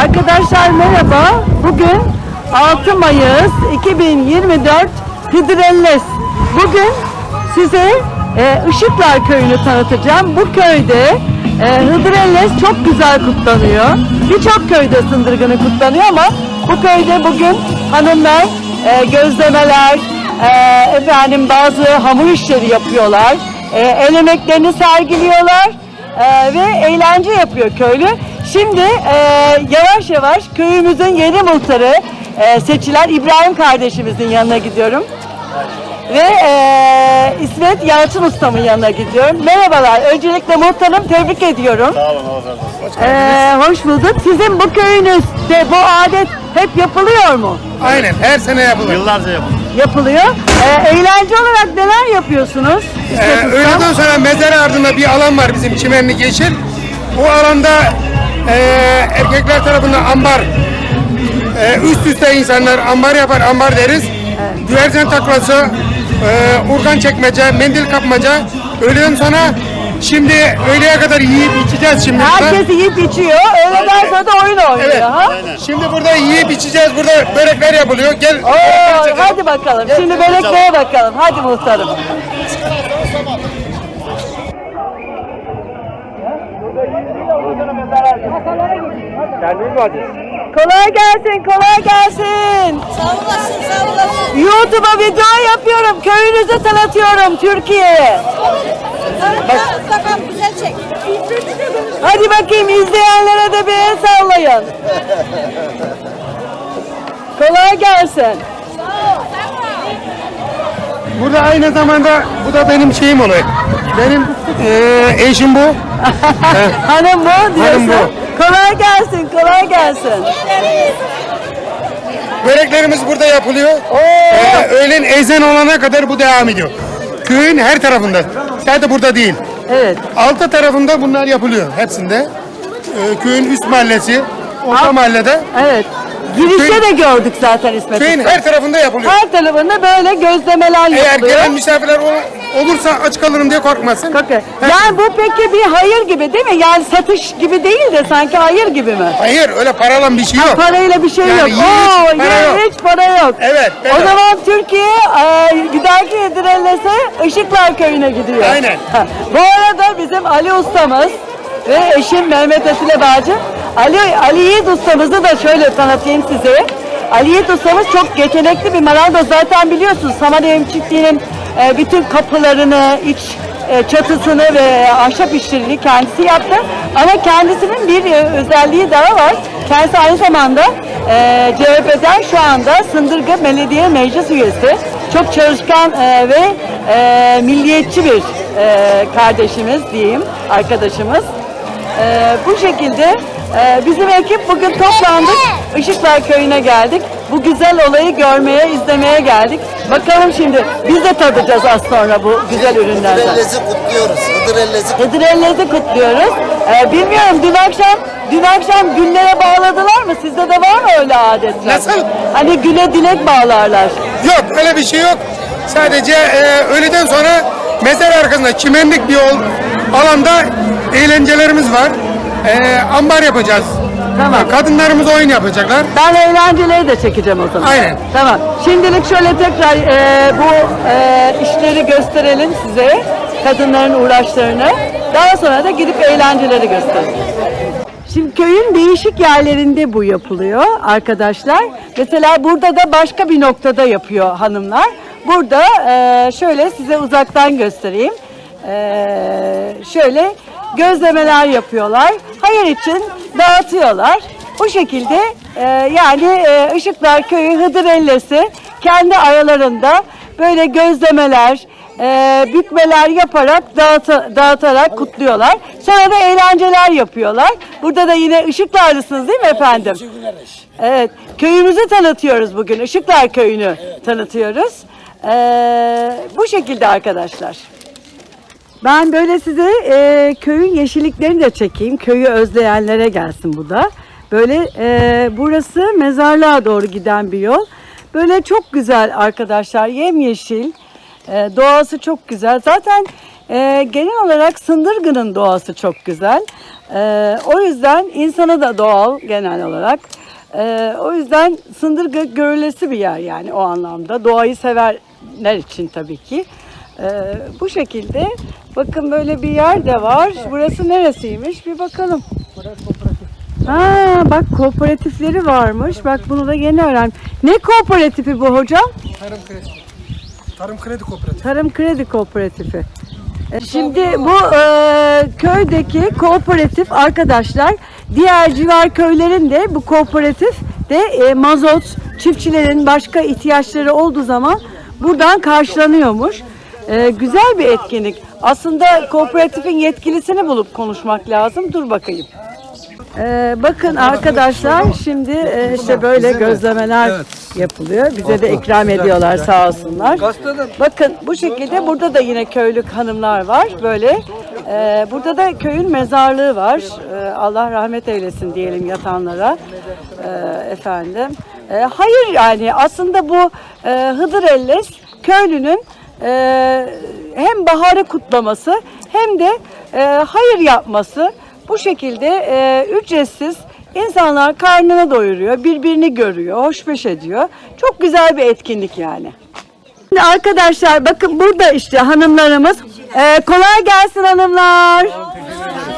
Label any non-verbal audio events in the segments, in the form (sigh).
Arkadaşlar merhaba. Bugün 6 Mayıs 2024 Hıdrellez. Bugün size e, Işıklar Köyü'nü tanıtacağım. Bu köyde e, Hıdrellez çok güzel kutlanıyor. Birçok köyde Sındırgın'ı kutlanıyor ama bu köyde bugün hanımlar e, gözlemeler, e, efendim bazı hamur işleri yapıyorlar. E, el emeklerini sergiliyorlar e, ve eğlence yapıyor köylü. Şimdi e, yavaş yavaş köyümüzün yeni muhtarı e, seçilen İbrahim kardeşimizin yanına gidiyorum. Ve e, İsmet Yalçın ustamın yanına gidiyorum. Merhabalar. Öncelikle muhtarım tebrik ediyorum. Sağ olun. Hoş geldiniz. E, hoş bulduk. Sizin bu köyünüzde bu adet hep yapılıyor mu? Aynen her sene yapılır. Yıllarca yapıldı. Yapılıyor. E, eğlence olarak neler yapıyorsunuz? Ee, öğleden sonra mezar ardında bir alan var bizim çimenlik yeşil. Bu alanda e, erkekler tarafından ambar e, üst üste insanlar ambar yapar ambar deriz. Güvercin taklası, e, urgan çekmece, mendil kapmaca. Öğleden sonra şimdi öğleye kadar yiyip içeceğiz şimdi. burada. Herkes yiyip içiyor. Öğleden sonra da oyun oynuyor. Evet. Ha? Şimdi burada yiyip içeceğiz. Burada börekler yapılıyor. Gel. Oo, hadi bakalım. Şimdi böreklere bakalım. Hadi muhtarım. Kolay gelsin, kolay gelsin. Sağ olasın, sağ olasın. YouTube'a video yapıyorum. Köyünüzü tanıtıyorum Türkiye'ye. Bak. Bakalım güzel çek. Hadi bakayım izleyenlere de bir el sallayın. Kolay gelsin. Burada aynı zamanda bu da benim şeyim oluyor. Benim eee eşim (laughs) bu. Hanım bu diyorsun. Hanım bu. Kolay gelsin, kolay gelsin. Böreklerimiz burada yapılıyor. Ee, öğlen ezan olana kadar bu devam ediyor. Köyün her tarafında. Sadece burada değil. Evet. Altı tarafında bunlar yapılıyor hepsinde. Ee, köyün üst mahallesi, orta mahallede. Evet. Girişte de gördük zaten İsmet Köyün Usta. her tarafında yapılıyor. Her tarafında böyle gözlemeler Eğer yapılıyor. gelen misafirler ol- olursa aç kalırım diye korkmasın. Bakın. Yani bu peki bir hayır gibi değil mi? Yani satış gibi değil de sanki hayır gibi mi? Hayır öyle paralan bir şey yok. Parayla bir şey Yani yok. hiç Oo, para yok. hiç para yok. Evet, O bedava. zaman Türkiye e, giderki Edirellese Işıklar Köyü'ne gidiyor. Aynen. Ha, Bu arada bizim Ali ustamız ve eşim Mehmet Atile Bağcı. Ali, Ali Yiğit ustamızı da şöyle tanıtayım size. Ali Yiğit ustamız çok yetenekli bir marangoz. Zaten biliyorsunuz Samaneyim çiftliğinin e, bütün kapılarını, iç e, çatısını ve ahşap işlerini kendisi yaptı. Ama kendisinin bir e, özelliği daha var. Kendisi aynı zamanda e, CHP'den şu anda Sındırgı Belediye Meclis Üyesi. Çok çalışkan e, ve e, milliyetçi bir e, kardeşimiz diyeyim, arkadaşımız. E, bu şekilde e, bizim ekip bugün toplandık. Işıklar Köyü'ne geldik. Bu güzel olayı görmeye, izlemeye geldik. Bakalım şimdi biz de tadacağız az sonra bu güzel ürünlerden. Hıdrellez'i kutluyoruz. Hıdrellez'i Hıdrellez'i kutluyoruz. Ee, bilmiyorum dün akşam dün akşam güllere bağladılar mı? Sizde de var mı öyle adetler? Nasıl? Hani güle dilek bağlarlar. Yok öyle bir şey yok. Sadece e, öğleden sonra mezar arkasında çimenlik bir yol, alanda eğlencelerimiz var. E, ambar yapacağız. Tamam. Kadınlarımız oyun yapacaklar. Ben eğlenceleri de çekeceğim o zaman. Aynen. Tamam. Şimdilik şöyle tekrar e, bu e, işleri gösterelim size. Kadınların uğraşlarını. Daha sonra da gidip eğlenceleri gösterelim. Şimdi köyün değişik yerlerinde bu yapılıyor arkadaşlar. Mesela burada da başka bir noktada yapıyor hanımlar. Burada e, şöyle size uzaktan göstereyim. E, şöyle gözlemeler yapıyorlar. Hayır için dağıtıyorlar. Bu şekilde e, yani e, Işıklar Köyü Hıdrellesi kendi aralarında böyle gözlemeler, e, bükmeler yaparak dağıta- dağıtarak kutluyorlar. Sonra da eğlenceler yapıyorlar. Burada da yine Işıklarlısınız değil mi efendim? Evet. Köyümüzü tanıtıyoruz bugün. Işıklar Köyü'nü tanıtıyoruz. E, bu şekilde arkadaşlar. Ben böyle size e, köyün yeşilliklerini de çekeyim. Köyü özleyenlere gelsin bu da. Böyle e, burası mezarlığa doğru giden bir yol. Böyle çok güzel arkadaşlar. Yemyeşil. E, doğası çok güzel. Zaten e, genel olarak Sındırgı'nın doğası çok güzel. Ee, o yüzden insana da doğal genel olarak. Ee, o yüzden Sındırgı görülesi bir yer yani o anlamda. Doğayı severler için tabii ki. Ee, bu şekilde bakın böyle bir yer de var. Burası neresiymiş bir bakalım. Ha bak kooperatifleri varmış. Bak bunu da yeni öğrendim. Ne kooperatifi bu hocam? Tarım kredi. Tarım kredi kooperatifi. Tarım Kredi Kooperatifi. E, Şimdi bu e, köydeki kooperatif arkadaşlar diğer civar köylerin de bu kooperatif de e, mazot çiftçilerin başka ihtiyaçları olduğu zaman buradan karşılanıyormuş. E, güzel bir etkinlik. Aslında kooperatifin yetkilisini bulup konuşmak lazım. Dur bakayım. E, bakın arkadaşlar şimdi e, işte böyle gözlemeler yapılıyor. Bize de ikram ediyorlar sağ olsunlar. Bakın bu şekilde burada da yine köylük hanımlar var böyle. Ee, burada da köyün mezarlığı var. Ee, Allah rahmet eylesin diyelim yatanlara. Ee, efendim. Ee, hayır yani aslında bu e, Hıdır Elles köylünün hem baharı kutlaması hem de e, hayır yapması. Bu şekilde e, ücretsiz insanlar karnını doyuruyor, birbirini görüyor, hoşbeş ediyor. Çok güzel bir etkinlik yani. Şimdi arkadaşlar bakın burada işte hanımlarımız. Ee, kolay gelsin hanımlar.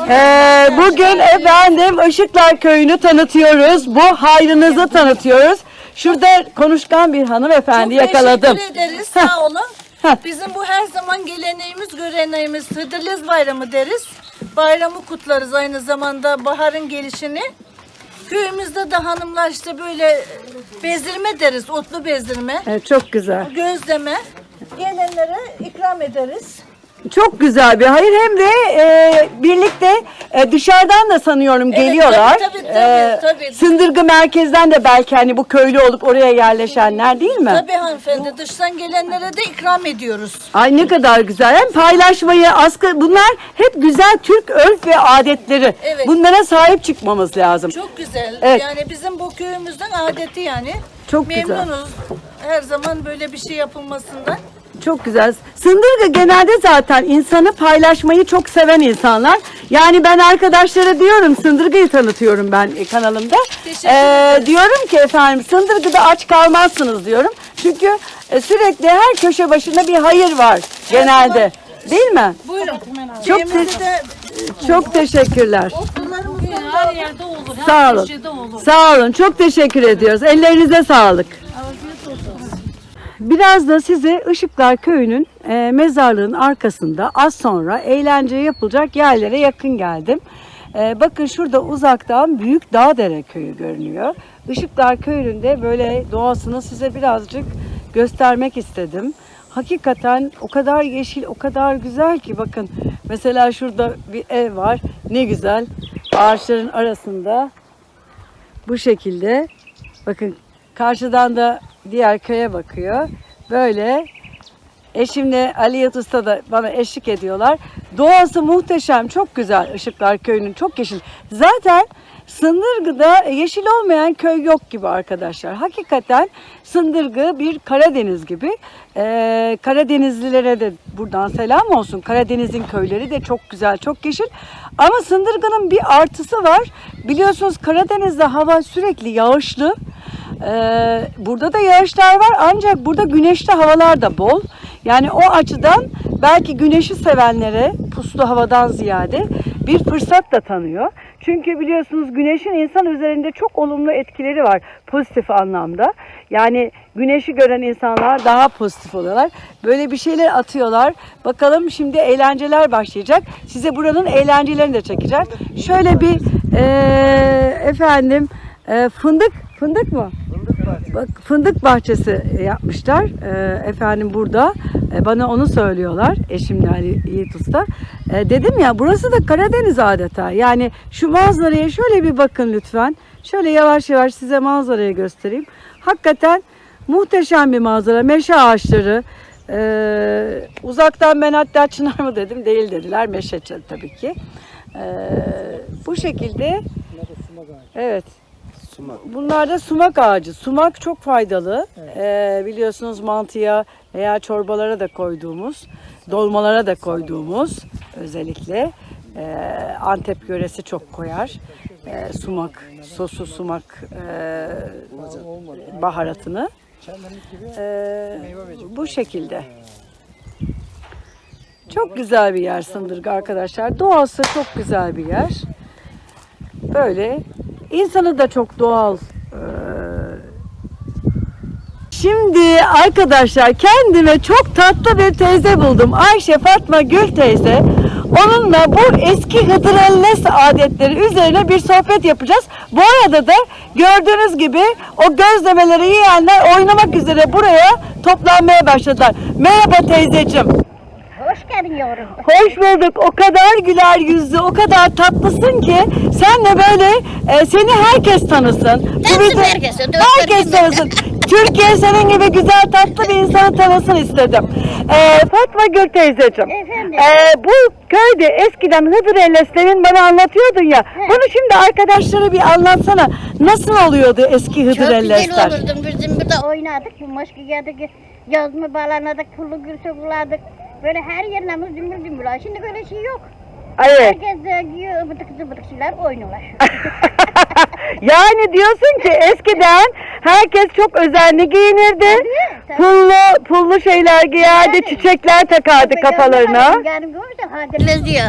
Ee, bugün efendim Işıklar Köyü'nü tanıtıyoruz. Bu hayrınızı tanıtıyoruz. Şurada konuşkan bir hanımefendi yakaladım. Teşekkür ederiz sağ olun. Bizim bu her zaman geleneğimiz, göreneğimiz Hıdırlız Bayramı deriz. Bayramı kutlarız aynı zamanda baharın gelişini. Köyümüzde de hanımlar işte böyle bezirme deriz, otlu bezirme, Evet, çok güzel. gözleme. Gelenlere ikram ederiz. Çok güzel bir hayır hem de e, birlikte e, dışarıdan da sanıyorum geliyorlar. tabii, tabii, E, tabii, tabii. Sındırgı merkezden de belki hani bu köylü olup oraya yerleşenler değil mi? Tabii hanımefendi dıştan gelenlere de ikram ediyoruz. Ay ne kadar güzel. Hem paylaşmayı, askı bunlar hep güzel Türk örf ve adetleri. Evet. Bunlara sahip çıkmamız lazım. Çok güzel. Evet. Yani bizim bu köyümüzden adeti yani. Çok güzel. Memnunuz. Her zaman böyle bir şey yapılmasından. Çok güzel. Sındırgı genelde zaten insanı paylaşmayı çok seven insanlar. Yani ben arkadaşlara diyorum Sındırgı'yı tanıtıyorum ben e, kanalımda. Ee, diyorum ki efendim Sındırgı'da aç kalmazsınız diyorum. Çünkü e, sürekli her köşe başında bir hayır var genelde. Değil mi? Buyurun. Çok de Çok teşekkürler. Her yerde olur. Her Sağ olun. köşede olur. Sağ olun. Çok teşekkür ediyoruz. Ellerinize sağlık. Biraz da size Işıklar Köyü'nün e, mezarlığın arkasında az sonra eğlence yapılacak yerlere yakın geldim. E, bakın şurada uzaktan Büyük Dağdere Köyü görünüyor. Işıklar Köyü'nün de böyle doğasını size birazcık göstermek istedim. Hakikaten o kadar yeşil, o kadar güzel ki bakın. Mesela şurada bir ev var. Ne güzel. Ağaçların arasında bu şekilde bakın karşıdan da diğer köye bakıyor. Böyle eşimle Ali Yat da bana eşlik ediyorlar. Doğası muhteşem, çok güzel Işıklar Köyü'nün çok yeşil. Zaten Sındırgı'da yeşil olmayan köy yok gibi arkadaşlar. Hakikaten Sındırgı bir Karadeniz gibi. Ee, Karadenizlilere de buradan selam olsun. Karadeniz'in köyleri de çok güzel, çok yeşil. Ama Sındırgı'nın bir artısı var. Biliyorsunuz Karadeniz'de hava sürekli yağışlı. Ee, burada da yağışlar var ancak burada güneşli havalar da bol. Yani o açıdan belki güneşi sevenlere puslu havadan ziyade bir fırsat da tanıyor. Çünkü biliyorsunuz güneşin insan üzerinde çok olumlu etkileri var pozitif anlamda. Yani güneşi gören insanlar daha pozitif oluyorlar. Böyle bir şeyler atıyorlar. Bakalım şimdi eğlenceler başlayacak. Size buranın eğlencelerini de çekeceğim. Şöyle bir eee, efendim eee, fındık fındık mı? Bak fındık bahçesi yapmışlar Ee, efendim burada Ee, bana onu söylüyorlar eşimle Ali Yiğit Usta. Ee, dedim ya burası da Karadeniz adeta yani şu manzaraya şöyle bir bakın lütfen. Şöyle yavaş yavaş size manzarayı göstereyim. Hakikaten muhteşem bir manzara meşe ağaçları. Ee, uzaktan ben hatta çınar mı dedim değil dediler meşe tabii ki. Ee, bu şekilde evet Bunlar da sumak ağacı. Sumak çok faydalı. Ee, biliyorsunuz mantıya veya çorbalara da koyduğumuz, dolmalara da koyduğumuz özellikle e, Antep yöresi çok koyar. E, sumak, sosu sumak e, baharatını. E, bu şekilde. Çok güzel bir yer Sındırgı arkadaşlar. Doğası çok güzel bir yer. Böyle insanı da çok doğal. e, Şimdi arkadaşlar kendime çok tatlı bir teyze buldum. Ayşe Fatma Gül teyze. Onunla bu eski Hıdrellez adetleri üzerine bir sohbet yapacağız. Bu arada da gördüğünüz gibi o gözlemeleri yiyenler oynamak üzere buraya toplanmaya başladılar. Merhaba teyzeciğim. Hoş geldin yavrum. Hoş bulduk. O kadar güler yüzlü, o kadar tatlısın ki sen de böyle e, seni herkes tanısın. Tanısın herkes, Herkes tanısın. Türkiye senin gibi güzel tatlı bir insanı tanısın istedim. E, Fatma Gül teyzeciğim. Efendim? e, bu köyde eskiden Hıdır Elleslerin bana anlatıyordun ya. Bunu şimdi arkadaşlara bir anlatsana. Nasıl oluyordu eski Hıdır Çok güzel Ellesler? olurdun. Bizim burada oynadık. Maşkı yedik. Yazma bağlanadık. Pullu gül sokuladık. Böyle her yerlerimiz cümbür cümbür. Şimdi böyle şey yok. Evet. Herkes de giyiyor ıbıtık zıbıtık şeyler oynuyorlar. (laughs) yani diyorsun ki eskiden herkes çok özenli giyinirdi. tabii. Pullu pullu şeyler giyerdi, Tabii. çiçekler takardı kafalarına. Yarın görmüşsün Hadirlez diyor.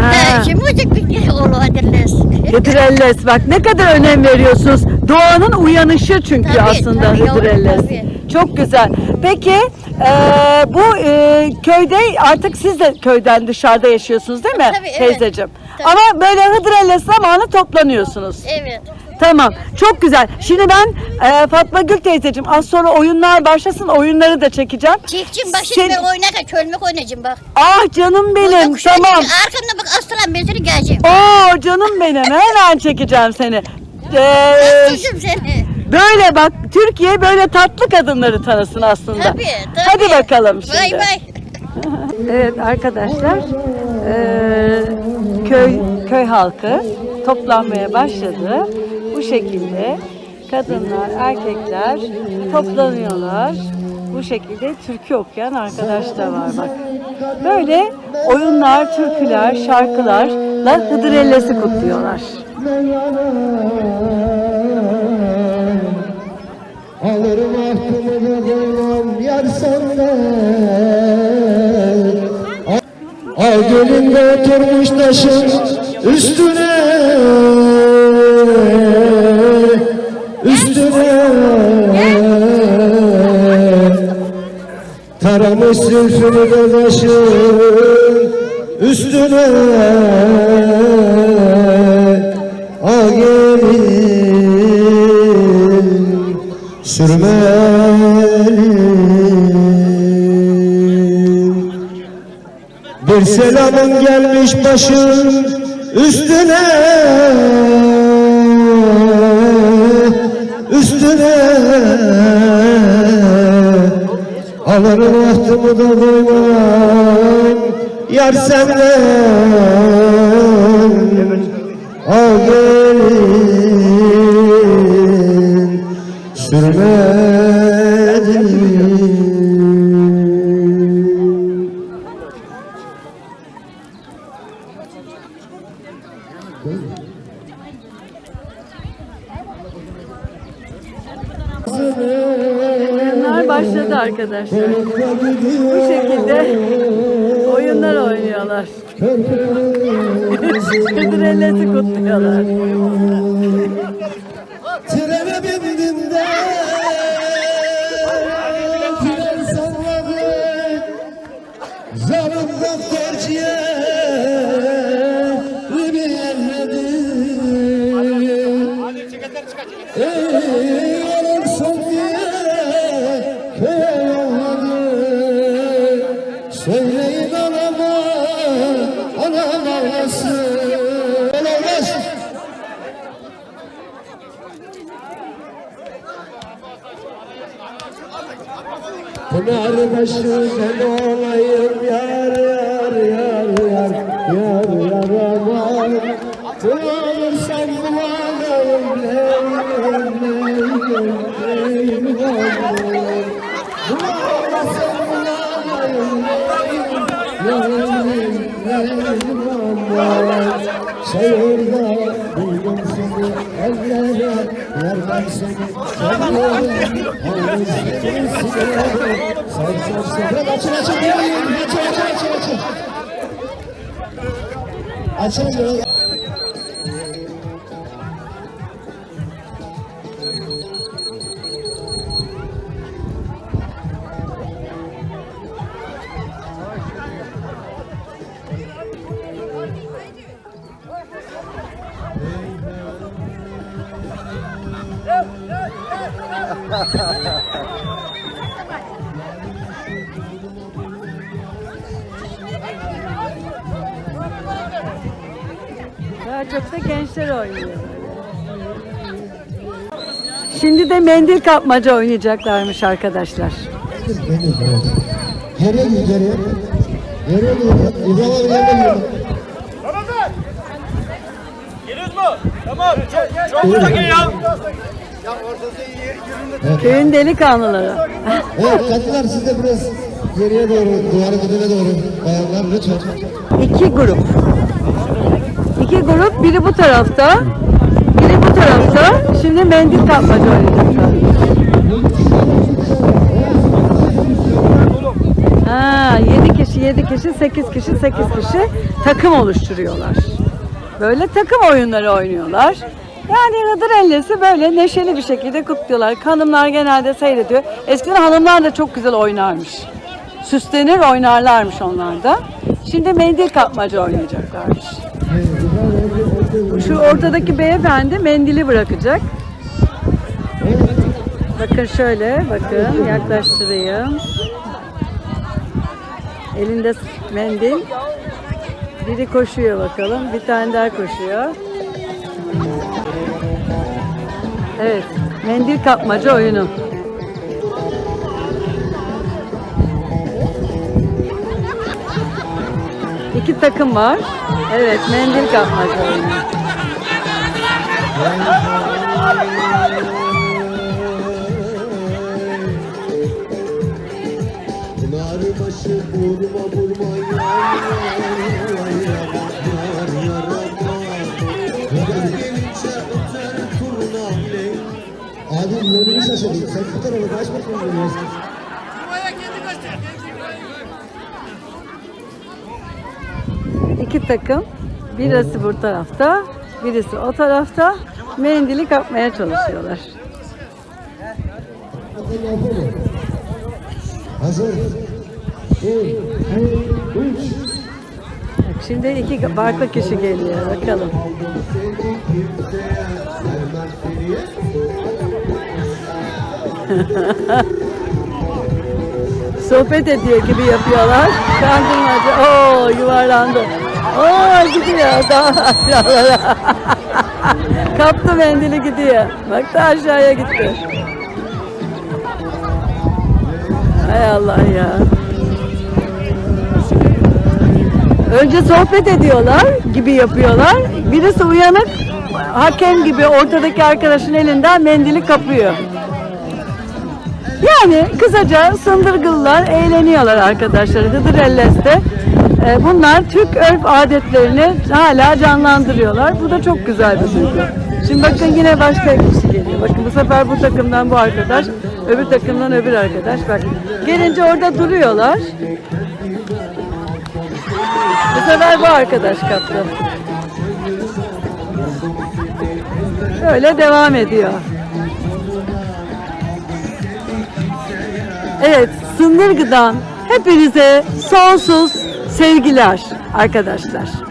Ha. Ha. Şimdi müzik bir oğlu Hadirlez. Hıdrellez bak ne kadar önem veriyorsunuz. Doğanın uyanışı çünkü Tabii, aslında tabii yavrum, Hıdrellez. tabii. Çok güzel. Peki eee, bu eee, köyde artık siz de köyden dışarıda yaşıyorsunuz değil mi Tabii, evet. teyzeciğim? Tabii. Ama böyle Hıdrellez zamanı toplanıyorsunuz. Evet. Tamam. Çok güzel. Şimdi ben e, Fatma Gül teyzeciğim az sonra oyunlar başlasın. Oyunları da çekeceğim. Çekçim bak Sen- şimdi ben oynarken çölmek oynayacağım bak. Ah canım benim. Tamam. Arkamda bak aslan ben seni geleceğim. Oo canım benim. Hemen çekeceğim seni. Ee, seni. Böyle bak Türkiye böyle tatlı kadınları tanısın aslında. Tabii tabii. Hadi bakalım şimdi. Bay bay. (laughs) Evet arkadaşlar eee, köy köy halkı toplanmaya başladı. Bu şekilde kadınlar, erkekler toplanıyorlar. Bu şekilde türkü okuyan arkadaş da var bak. Böyle oyunlar, türküler, şarkılarla Hıdrellez'i kutluyorlar. Alırım aklımı koymam yar senden. Al gölünde oturmuş taşın üstüne. Üstüne. Taramış zülfünü de taşın üstüne sürmelim Bir selamın gelmiş başın üstüne. Üstüne. Alırım ahtımı da koymam Yar senden. Al gelin sürmedim Oyunlar başladı arkadaşlar. Bu şekilde oyunlar oynuyorlar. (laughs) Hıdrellez'i kutluyorlar. Trene bindim yüreğim yanıyor Duvarda senin ağlayındayım Yanayım neredim aman Sayırda duydum seni ellere Vermem seni kendime Hayır seni sigarım Sarsar sefer açın açın Açın açın açın açın. Açın açın. Daha çok da gençler oynuyor. Şimdi de mendil kapmaca oynayacaklarmış arkadaşlar. Geriye gir geriye Geriye gir İbrahim abi geriye gir Köyün delikanlıları. Evet kadınlar siz de biraz geriye doğru, duvarın dibine doğru bayanlar lütfen. İki grup. İki grup, biri bu tarafta, biri bu tarafta. Şimdi mendil kapmaca oynayacaklar. Ha, yedi kişi, yedi kişi, sekiz kişi, sekiz kişi takım oluşturuyorlar. Böyle takım oyunları oynuyorlar. Yani Hıdır Ellesi böyle neşeli bir şekilde kutluyorlar. Hanımlar genelde seyrediyor. Eskiden hanımlar da çok güzel oynarmış. Süslenir oynarlarmış onlar da. Şimdi mendil kapmaca oynayacaklarmış. Şu ortadaki beyefendi mendili bırakacak. Bakın şöyle, bakın yaklaştırayım. Elinde mendil. Biri koşuyor bakalım. Bir tane daha koşuyor. Evet. Mendil kapmaca oyunu. İki takım var. Evet, mendil kapmaca oyunu. Sen bu tarafa kaç metre yürüyorsun? İki takım. Birisi bu tarafta, birisi o tarafta. Mendili kapmaya çalışıyorlar. Hazır Bir, Şimdi iki farklı kişi geliyor. Bakalım. (laughs) Sohbet ediyor gibi yapıyorlar. Kandırmaca. Oo yuvarlandı. Oo gidiyor (laughs) daha aşağılara. (laughs) Kaptı mendili gidiyor. Bak da aşağıya gitti. Hay Allah ya. Önce sohbet ediyorlar gibi yapıyorlar. Birisi uyanık hakem gibi ortadaki arkadaşın elinden mendili kapıyor. Yani kısaca Sındırgılılar eğleniyorlar arkadaşlar Hıdrellez'de. Ee, bunlar Türk örf adetlerini hala canlandırıyorlar. Bu da çok güzel bir duygu. Şimdi bakın yine başka kişi geliyor. Bakın bu sefer bu takımdan bu arkadaş, öbür takımdan öbür arkadaş. Bak gelince orada duruyorlar. Bu sefer bu arkadaş kaptı. Böyle devam ediyor. Evet, Sındırgı'dan hepinize sonsuz sevgiler arkadaşlar.